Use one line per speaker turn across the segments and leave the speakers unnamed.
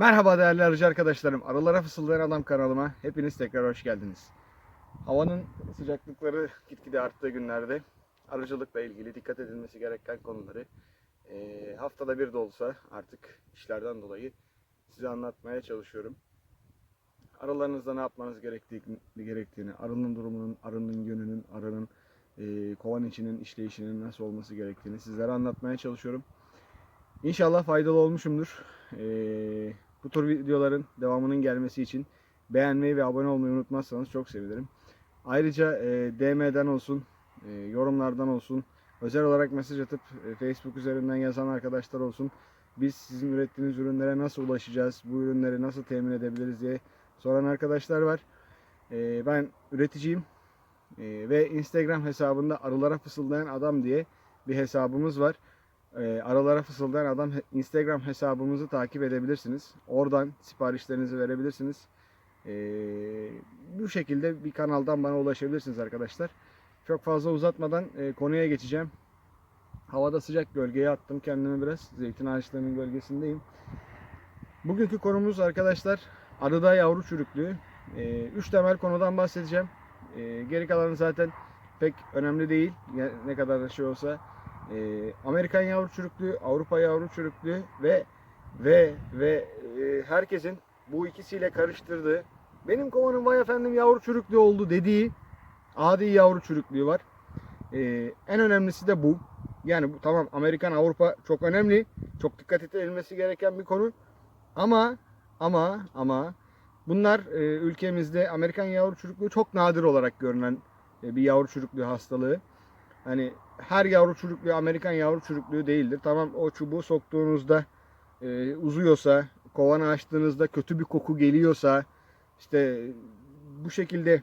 Merhaba değerli arıcı arkadaşlarım. Arılara Fısıldayan Adam kanalıma hepiniz tekrar hoş geldiniz. Havanın sıcaklıkları gitgide arttığı günlerde arıcılıkla ilgili dikkat edilmesi gereken konuları eee, haftada bir de olsa artık işlerden dolayı size anlatmaya çalışıyorum. Aralarınızda ne yapmanız gerektiğini, gerektiğini arının durumunun, arının yönünün, arının eee, kovan içinin işleyişinin nasıl olması gerektiğini sizlere anlatmaya çalışıyorum. İnşallah faydalı olmuşumdur. Ee, bu tür videoların devamının gelmesi için beğenmeyi ve abone olmayı unutmazsanız çok sevinirim. Ayrıca e, DM'den olsun, e, yorumlardan olsun, özel olarak mesaj atıp e, Facebook üzerinden yazan arkadaşlar olsun. Biz sizin ürettiğiniz ürünlere nasıl ulaşacağız, bu ürünleri nasıl temin edebiliriz diye soran arkadaşlar var. E, ben üreticiyim E, ve Instagram hesabında arılara fısıldayan adam diye bir hesabımız var. E, aralara fısıldayan adam Instagram hesabımızı takip edebilirsiniz. Oradan siparişlerinizi verebilirsiniz. E, bu şekilde bir kanaldan bana ulaşabilirsiniz arkadaşlar. Çok fazla uzatmadan e, konuya geçeceğim. Havada sıcak gölgeye attım kendimi biraz. Zeytin ağaçlarının gölgesindeyim. Bugünkü konumuz arkadaşlar arıda yavru çürüklüğü. E, üç temel konudan bahsedeceğim. Geri kalanı zaten pek önemli değil. Ne kadar da şey olsa. Ee, Amerikan yavru çürüklüğü, Avrupa yavru çürüklüğü ve ve ve e, herkesin bu ikisiyle karıştırdığı benim kovanım vay efendim yavru çürüklüğü oldu dediği adi yavru çürüklüğü var. Ee, en önemlisi de bu. Yani bu tamam Amerikan Avrupa çok önemli. Çok dikkat edilmesi gereken bir konu. Ama ama ama bunlar e, ülkemizde Amerikan yavru çürüklüğü çok nadir olarak görünen e, bir yavru çürüklüğü hastalığı. Hani her yavru çürüklüğü Amerikan yavru çürüklüğü değildir. Tamam o çubuğu soktuğunuzda e, uzuyorsa, kovanı açtığınızda kötü bir koku geliyorsa, işte bu şekilde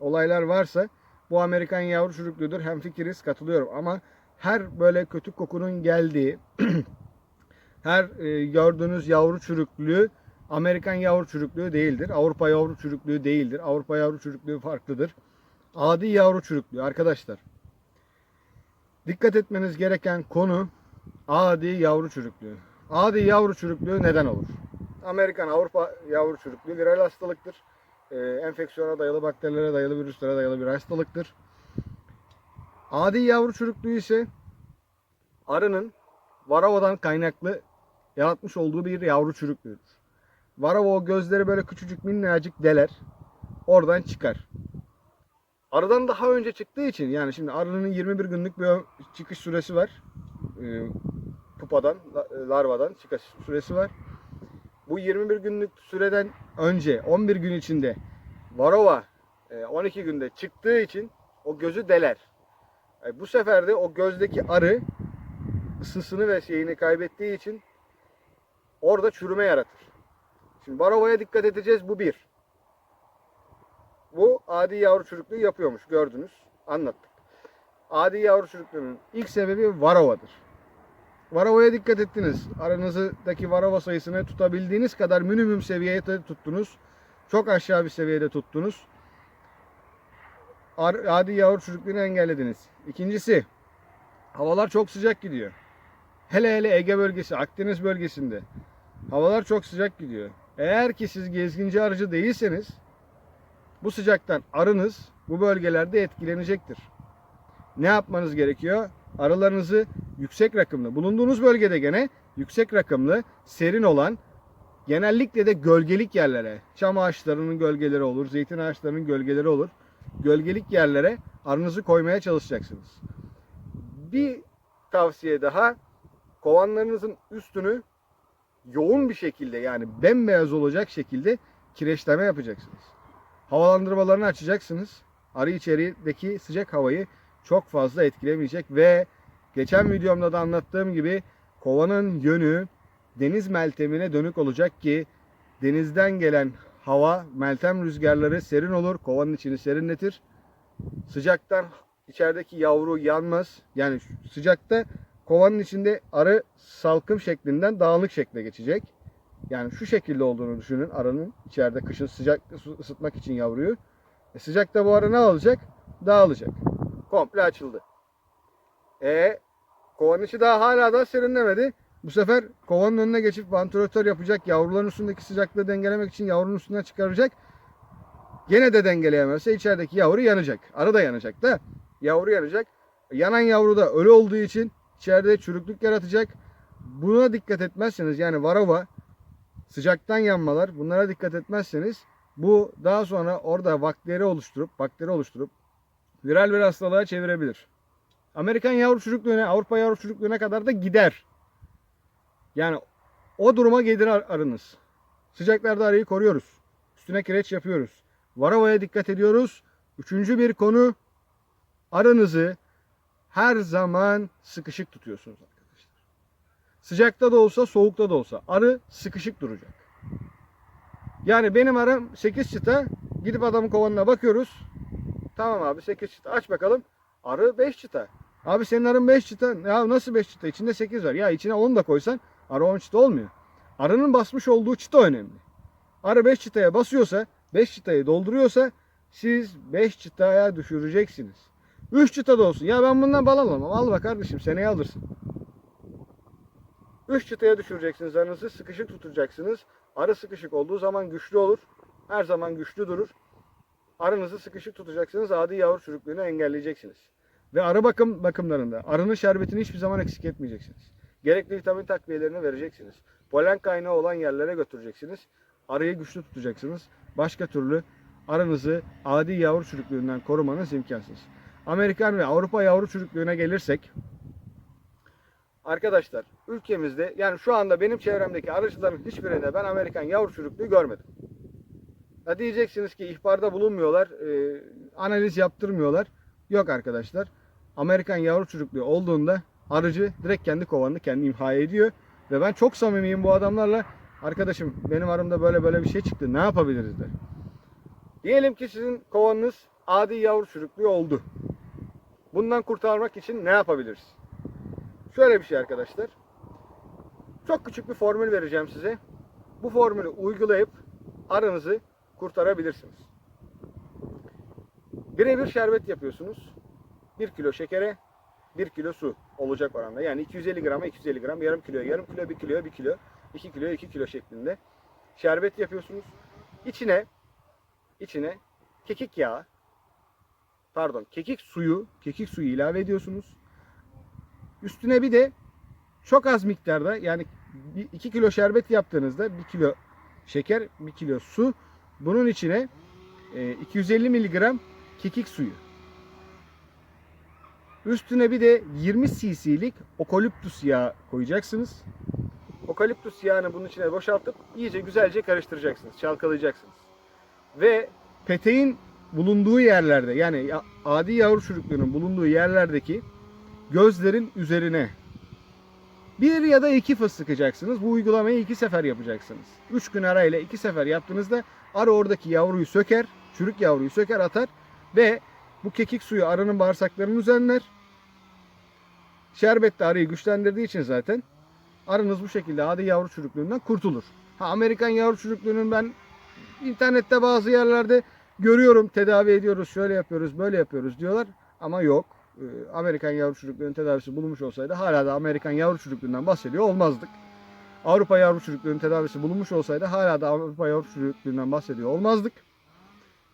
olaylar varsa bu Amerikan yavru çürüklüğüdür. Hem fikiriz katılıyorum ama her böyle kötü kokunun geldiği, her e, gördüğünüz yavru çürüklüğü Amerikan yavru çürüklüğü değildir. Avrupa yavru çürüklüğü değildir. Avrupa yavru çürüklüğü farklıdır. Adi yavru çürüklüğü arkadaşlar. Dikkat etmeniz gereken konu adi yavru çürüklüğü. Adi yavru çürüklüğü neden olur? Amerikan, Avrupa yavru çürüklüğü viral hastalıktır. Ee, enfeksiyona dayalı, bakterilere dayalı, virüslere dayalı bir hastalıktır. Adi yavru çürüklüğü ise arının varavadan kaynaklı yaratmış olduğu bir yavru çürüklüğüdür. Varava o gözleri böyle küçücük minnacık deler. Oradan çıkar. Arıdan daha önce çıktığı için yani şimdi arının 21 günlük bir çıkış süresi var. Ee, pupadan, la- larvadan çıkış süresi var. Bu 21 günlük süreden önce 11 gün içinde varova e, 12 günde çıktığı için o gözü deler. E, Bu sefer de o gözdeki arı ısısını ve şeyini kaybettiği için orada çürüme yaratır. Şimdi varovaya dikkat edeceğiz bu bir. Bu adi yavru çürüklüğü yapıyormuş gördünüz anlattık. Adi yavru çürüklüğünün ilk sebebi varovadır. Varovaya dikkat ettiniz. Aranızdaki varova sayısını tutabildiğiniz kadar minimum seviyede tuttunuz. Çok aşağı bir seviyede tuttunuz. Adi yavru çürüklüğünü engellediniz. İkincisi havalar çok sıcak gidiyor. Hele hele Ege bölgesi, Akdeniz bölgesinde havalar çok sıcak gidiyor. Eğer ki siz gezginci arıcı değilseniz bu sıcaktan arınız bu bölgelerde etkilenecektir. Ne yapmanız gerekiyor? Arılarınızı yüksek rakımlı, bulunduğunuz bölgede gene yüksek rakımlı, serin olan, genellikle de gölgelik yerlere, çam ağaçlarının gölgeleri olur, zeytin ağaçlarının gölgeleri olur. Gölgelik yerlere arınızı koymaya çalışacaksınız. Bir tavsiye daha, kovanlarınızın üstünü yoğun bir şekilde yani bembeyaz olacak şekilde kireçleme yapacaksınız havalandırmalarını açacaksınız. Arı içerideki sıcak havayı çok fazla etkilemeyecek ve geçen videomda da anlattığım gibi kovanın yönü deniz meltemine dönük olacak ki denizden gelen hava meltem rüzgarları serin olur. Kovanın içini serinletir. Sıcaktan içerideki yavru yanmaz. Yani sıcakta kovanın içinde arı salkım şeklinden dağınık şekle geçecek. Yani şu şekilde olduğunu düşünün arının içeride kışın sıcak ısı- ısıtmak için yavruyu. E sıcakta bu arı ne olacak? Dağılacak. Komple açıldı. E kovanın içi daha hala da serinlemedi. Bu sefer kovanın önüne geçip vantilatör yapacak. Yavruların üstündeki sıcaklığı dengelemek için yavrunun üstüne çıkaracak. Gene de dengeleyemezse içerideki yavru yanacak. Arı da yanacak da yavru yanacak. Yanan yavru da ölü olduğu için içeride çürüklük yaratacak. Buna dikkat etmezseniz yani varava sıcaktan yanmalar bunlara dikkat etmezseniz bu daha sonra orada bakteri oluşturup bakteri oluşturup viral bir hastalığa çevirebilir. Amerikan yavru çocukluğuna, Avrupa yavru çocukluğuna kadar da gider. Yani o duruma gelir ar- arınız. Sıcaklarda arıyı koruyoruz. Üstüne kireç yapıyoruz. Varavaya dikkat ediyoruz. Üçüncü bir konu arınızı her zaman sıkışık tutuyorsunuz. Sıcakta da olsa soğukta da olsa arı sıkışık duracak. Yani benim arım 8 çıta gidip adamın kovanına bakıyoruz. Tamam abi 8 çıta aç bakalım. Arı 5 çıta. Abi senin arın 5 çıta. Ya nasıl 5 çıta? İçinde 8 var. Ya içine 10 da koysan arı 10 çıta olmuyor. Arının basmış olduğu çıta önemli. Arı 5 çıtaya basıyorsa, 5 çıtayı dolduruyorsa siz 5 çıtaya düşüreceksiniz. 3 çıta da olsun. Ya ben bundan bal alamam. Al bak kardeşim seneye alırsın. 3 çıtaya düşüreceksiniz arınızı. Sıkışık tutacaksınız. Arı sıkışık olduğu zaman güçlü olur. Her zaman güçlü durur. Arınızı sıkışık tutacaksınız. Adi yavru çürüklüğünü engelleyeceksiniz. Ve arı bakım bakımlarında arının şerbetini hiçbir zaman eksik etmeyeceksiniz. Gerekli vitamin takviyelerini vereceksiniz. Polen kaynağı olan yerlere götüreceksiniz. Arıyı güçlü tutacaksınız. Başka türlü arınızı adi yavru çürüklüğünden korumanız imkansız. Amerikan ve Avrupa yavru çürüklüğüne gelirsek Arkadaşlar ülkemizde yani şu anda benim çevremdeki arıcıların hiçbirinde ben Amerikan yavru çürüklüğü görmedim. Ya diyeceksiniz ki ihbarda bulunmuyorlar, e, analiz yaptırmıyorlar. Yok arkadaşlar. Amerikan yavru çürüklüğü olduğunda arıcı direkt kendi kovanını kendi imha ediyor. Ve ben çok samimiyim bu adamlarla. Arkadaşım benim arımda böyle böyle bir şey çıktı. Ne yapabiliriz der. Diyelim ki sizin kovanınız adi yavru çürüklüğü oldu. Bundan kurtarmak için ne yapabiliriz? Şöyle bir şey arkadaşlar. Çok küçük bir formül vereceğim size. Bu formülü uygulayıp arınızı kurtarabilirsiniz. Birebir şerbet yapıyorsunuz. 1 kilo şekere 1 kilo su olacak oranda. Yani 250 grama 250 gram, yarım kilo, yarım kilo, 1 kilo, 1 kilo, 2 kilo, 2 kilo şeklinde şerbet yapıyorsunuz. İçine içine kekik yağı pardon kekik suyu, kekik suyu ilave ediyorsunuz. Üstüne bir de çok az miktarda yani 2 kilo şerbet yaptığınızda 1 kilo şeker, 1 kilo su. Bunun içine e, 250 miligram kekik suyu. Üstüne bir de 20 cc'lik okaliptus yağı koyacaksınız. Okaliptus yağını bunun içine boşaltıp iyice güzelce karıştıracaksınız, çalkalayacaksınız. Ve peteğin bulunduğu yerlerde yani adi yavru çürüklüğünün bulunduğu yerlerdeki gözlerin üzerine bir ya da iki fıs sıkacaksınız. Bu uygulamayı iki sefer yapacaksınız. Üç gün arayla iki sefer yaptığınızda arı oradaki yavruyu söker, çürük yavruyu söker atar ve bu kekik suyu arının bağırsaklarının üzerler. Şerbet de arıyı güçlendirdiği için zaten arınız bu şekilde adi yavru çürüklüğünden kurtulur. Ha Amerikan yavru çürüklüğünün ben internette bazı yerlerde görüyorum tedavi ediyoruz, şöyle yapıyoruz, böyle yapıyoruz diyorlar ama yok. Ee, Amerikan yavru çocukluğunun tedavisi bulunmuş olsaydı hala da Amerikan yavru çocukluğundan bahsediyor olmazdık. Avrupa yavru çocukluğunun tedavisi bulunmuş olsaydı hala da Avrupa yavru çocukluğundan bahsediyor olmazdık.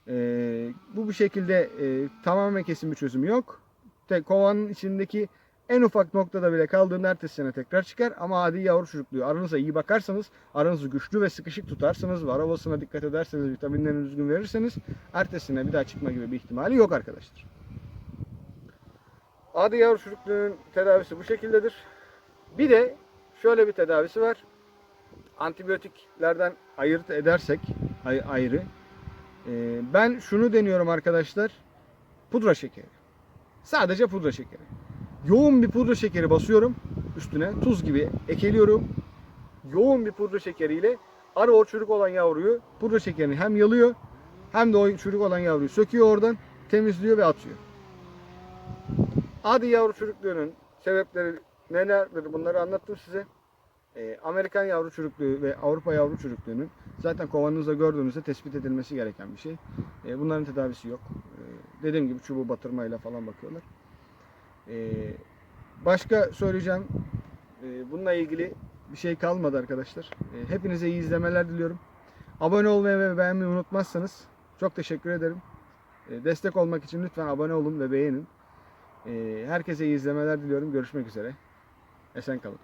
Ee, bu bir şekilde e, tamamen kesin bir çözüm yok. Te, kovanın içindeki en ufak noktada bile kaldığında ertesi sene tekrar çıkar. Ama adi yavru çocukluğu aranıza iyi bakarsanız, aranızı güçlü ve sıkışık tutarsanız, var havasına dikkat ederseniz, vitaminlerini düzgün verirseniz ertesi sene bir daha çıkma gibi bir ihtimali yok arkadaşlar. Adi yavru çocukluğunun tedavisi bu şekildedir. Bir de şöyle bir tedavisi var. Antibiyotiklerden ayırt edersek ay- ayrı. Ee, ben şunu deniyorum arkadaşlar. Pudra şekeri. Sadece pudra şekeri. Yoğun bir pudra şekeri basıyorum üstüne. Tuz gibi ekeliyorum. Yoğun bir pudra şekeriyle arı o çürük olan yavruyu pudra şekerini hem yalıyor hem de o çürük olan yavruyu söküyor oradan temizliyor ve atıyor. Adi yavru çürüklüğünün sebepleri nelerdir bunları anlattım size. Ee, Amerikan yavru çürüklüğü ve Avrupa yavru çürüklüğünün zaten kovanınızda gördüğünüzde tespit edilmesi gereken bir şey. Ee, bunların tedavisi yok. Ee, dediğim gibi çubuğu batırmayla falan bakıyorlar. Ee, başka söyleyeceğim Ee, bununla ilgili bir şey kalmadı arkadaşlar. Ee, hepinize iyi izlemeler diliyorum. Abone olmayı ve beğenmeyi unutmazsanız çok teşekkür ederim. Ee, destek olmak için lütfen abone olun ve beğenin. Ee, herkese iyi izlemeler diliyorum. Görüşmek üzere. Esen kalın.